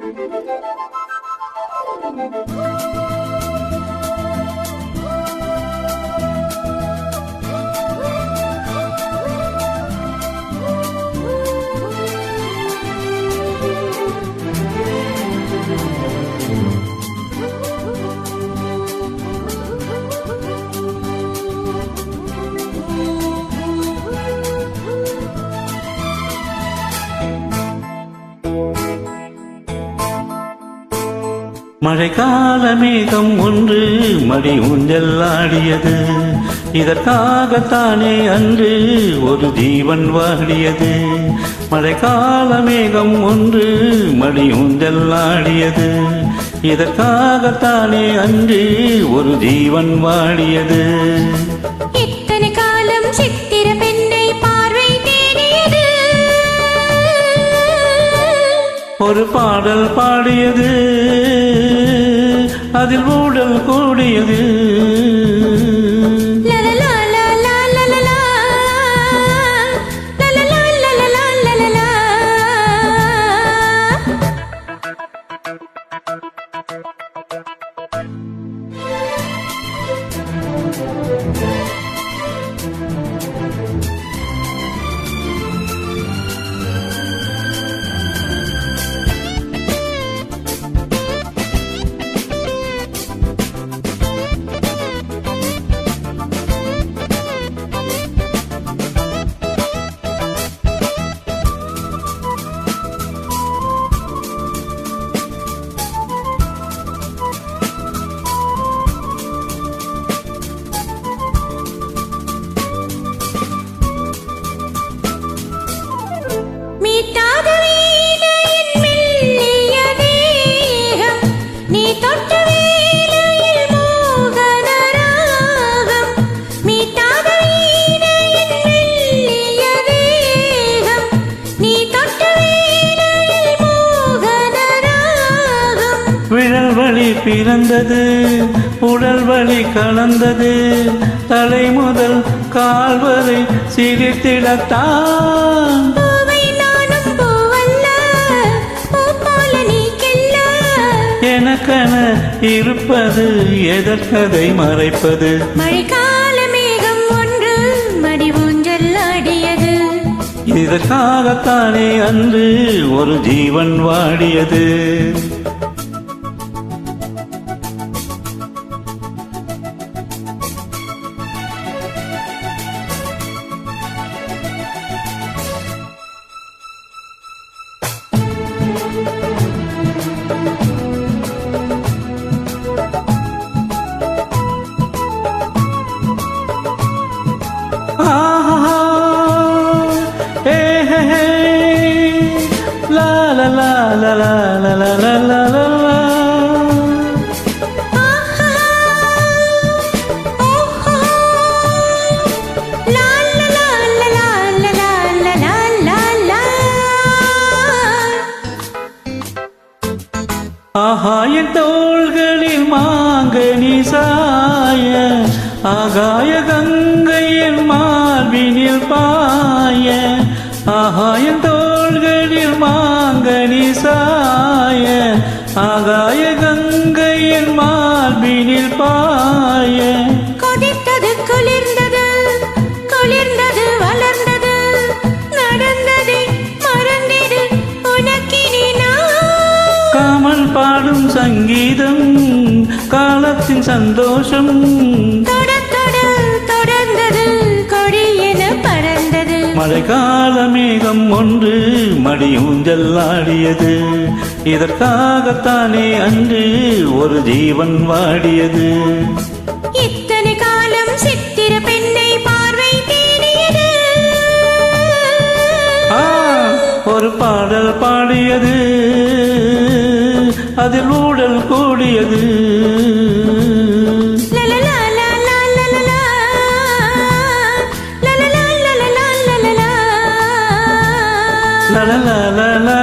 Thank you. மழைக்கால மேகம் ஒன்று மடி ஊஞ்சல் ஆடியது. இதற்காகத்தானே அன்று ஒரு ஜீவன் வாடியது. மழைக்கால மேகம் ஒன்று மடி ஊஞ்சல் ஆடியது. இதற்காகத்தானே அன்று ஒரு ஜீவன் வாடியது. ஒரு பாடல் பாடியது அதில் ஊடல் கூடியது விழல் வழி பிறந்தது உடல் வழி கலந்தது. தலை முதல் கால் வரை சிரித்திடத்தான். எனக்கென இருப்பது எதற்கதை மறைப்பது. மழைக்கால மேகம் ஒன்று மடி ஊஞ்சல் ஆடியது இதற்காகத்தானே அன்று ஒரு ஜீவன் வாடியது. ஆகாய தோள்களில் மாங்கனி சாய ஆகாய கங்கையில் மார்பினில் பாய ஆகாய தோள்களில் மாங்கனி சாய ஆகாய கங்கையில் மார்பினில் பாய. காமல் பாடும் சங்கீதம் காலத்தின் சந்தோஷம். மழைக்கால மேகம் ஒன்று மடி ஊஞ்சல் ஆடியது இதற்காகத்தானே அன்று ஒரு ஜீவன் வாடியது. இத்தனை காலம் சித்திர பெண்ணை பார்வை ஒரு பாடல் பாடியது. அதில் ஊடல் கூடியது la la la la